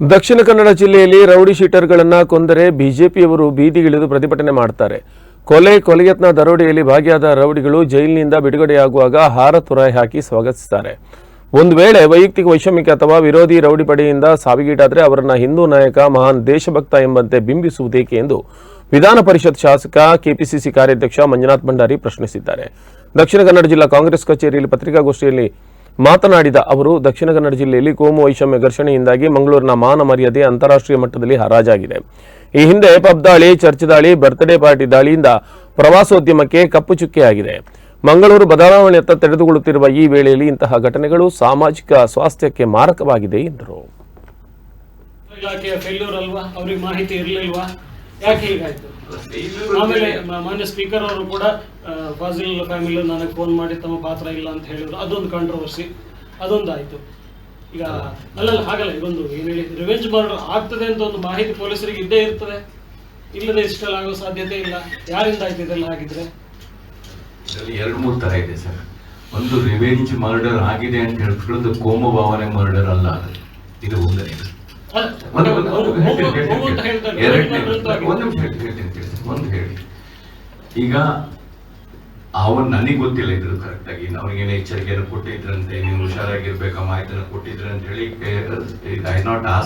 ದಕ್ಷಿಣ ಕನ್ನಡ ಜಿಲ್ಲೆಯಲ್ಲಿ ರೌಡಿ ಶೀಟರ್ಗಳನ್ನು ಕೊಂದರೆ ಬಿಜೆಪಿಯವರು ಬೀದಿಗಿಳಿದು ಪ್ರತಿಭಟನೆ ಮಾಡ್ತಾರೆ. ಕೊಲೆ, ಕೊಲೆಯತ್ನ ದರೋಡೆಯಲ್ಲಿ ಭಾಗಿಯಾದ ರೌಡಿಗಳು ಜೈಲಿನಿಂದ ಬಿಡುಗಡೆಯಾಗುವಾಗ ಹಾರ ತುರಾಯಿ ಹಾಕಿ ಸ್ವಾಗತಿಸುತ್ತಾರೆ ಒಂದು ವೇಳೆ ವೈಯಕ್ತಿಕ ವೈಷಮ್ಯಕ್ಕೆ ಅಥವಾ ವಿರೋಧಿ ರೌಡಿ ಪಡೆಯಿಂದ ಸಾವಿಗೀಡಾದರೆ ಅವರನ್ನು ಹಿಂದೂ ನಾಯಕ, ಮಹಾನ್ ದೇಶಭಕ್ತ ಎಂಬಂತೆ ಬಿಂಬಿಸುವುದೇಕೆ ಎಂದು ವಿಧಾನ ಪರಿಷತ್ ಶಾಸಕ, ಕೆಪಿಸಿಸಿ ಕಾರ್ಯಾಧ್ಯಕ್ಷ ಮಂಜುನಾಥ್ ಭಂಡಾರಿ ಪ್ರಶ್ನಿಸಿದ್ದಾರೆ. ದಕ್ಷಿಣ ಕನ್ನಡ ಜಿಲ್ಲಾ ಕಾಂಗ್ರೆಸ್ ಕಚೇರಿಯಲ್ಲಿ ಪತ್ರಿಕಾಗೋಷ್ಠಿಯಲ್ಲಿ ಮಾತನಾಡಿದ ಅವರು, ದಕ್ಷಿಣ ಕನ್ನಡ ಜಿಲ್ಲೆಯಲ್ಲಿ ಕೋಮು ವೈಷಮ್ಯ ಘರ್ಷಣೆಯಿಂದಾಗಿ ಮಂಗಳೂರಿನ ಮಾನ ಮರ್ಯಾದೆ ಅಂತಾರಾಷ್ಟ್ರೀಯ ಮಟ್ಟದಲ್ಲಿ ಹರಾಜಾಗಿದೆ. ಈ ಹಿಂದೆ ಪಬ್ ದಾಳಿ, ಚರ್ಚ್ ದಾಳಿ, ಬರ್ತ್ಡೇ ಪಾರ್ಟಿ ದಾಳಿಯಿಂದ ಪ್ರವಾಸೋದ್ಯಮಕ್ಕೆ ಕಪ್ಪು ಚುಕ್ಕೆಯಾಗಿದೆ. ಮಂಗಳೂರು ಬದಲಾವಣೆಯತ್ತ ತೆರೆದುಕೊಳ್ಳುತ್ತಿರುವ ಈ ವೇಳೆಯಲ್ಲಿ ಇಂತಹ ಘಟನೆಗಳು ಸಾಮಾಜಿಕ ಸ್ವಾಸ್ಥ್ಯಕ್ಕೆ ಮಾರಕವಾಗಿದೆ ಎಂದರು. ಯಾಕೆ ಹೀಗಾಯ್ತು? ಆಮೇಲೆ ಮಾನ್ಯ ಸ್ಪೀಕರ್ ಅವರು ಕೂಡ ಫಾಜಿಲ್ ಫ್ಯಾಮಿಲಿ ನನಗೆ ಫೋನ್ ಮಾಡಿ ತಮ್ಮ ಪಾತ್ರ ಇಲ್ಲ ಅಂತ ಹೇಳಿದ್ರು. ಅದೊಂದು ಕಾಂಟ್ರವರ್ಸಿ ಅದೊಂದಾಯ್ತು. ಈಗ, ಅಲ್ಲಲ್ಲ, ಹಾಗಲ್ಲ, ಇದೊಂದು ಏನು ಹೇಳಿ ರಿವೆಂಜ್ ಮರ್ಡರ್ ಆಗ್ತದೆ ಅಂತ ಒಂದು ಮಾಹಿತಿ ಪೊಲೀಸರಿಗೆ ಇದ್ದೇ ಇರ್ತದೆ. ಇಲ್ಲದೆ ಇಷ್ಟೆಲ್ಲ ಆಗೋ ಸಾಧ್ಯತೆ ಇಲ್ಲ. ಯಾರಿಂದ ಆಯ್ತು ಇದೆಲ್ಲ ಆಗಿದ್ರೆ ಎರಡು ಮೂರು ತರ ಇದೆ, ಸರ್. ಒಂದು ರಿವೆಂಜ್ ಮರ್ಡರ್ ಆಗಿದೆ ಅಂತ ಹೇಳ್ಕೊಳ್ಳೋದು ಕೋಮು ಭಾವನೆ ಮರ್ಡರ್ ಅಲ್ಲ. ಒಂದು ನಿಮಿಷ ಹೇಳ್ತೀನಿ, ಹೇಳ್ತೀನಿ, ಒಂದು ಹೇಳಿ. ಈಗ ಅವನ್ ನನಗೆ ಗೊತ್ತಿಲ್ಲ ಇದ್ರು ಕರೆಕ್ಟ್ ಆಗಿ. ಅವ್ರಿಗೇನು ಎಚ್ಚರಿಕೆಯನ್ನು ಕೊಟ್ಟಿದ್ರಂತೆ ನೀವು ಹುಷಾರಾಗಿರ್ಬೇಕು ಮಾಹಿತಿಯನ್ನು ಕೊಟ್ಟಿದ್ರೆ ಅಂತ ಹೇಳಿ ಐ ನಾಟ್ ಆಸ್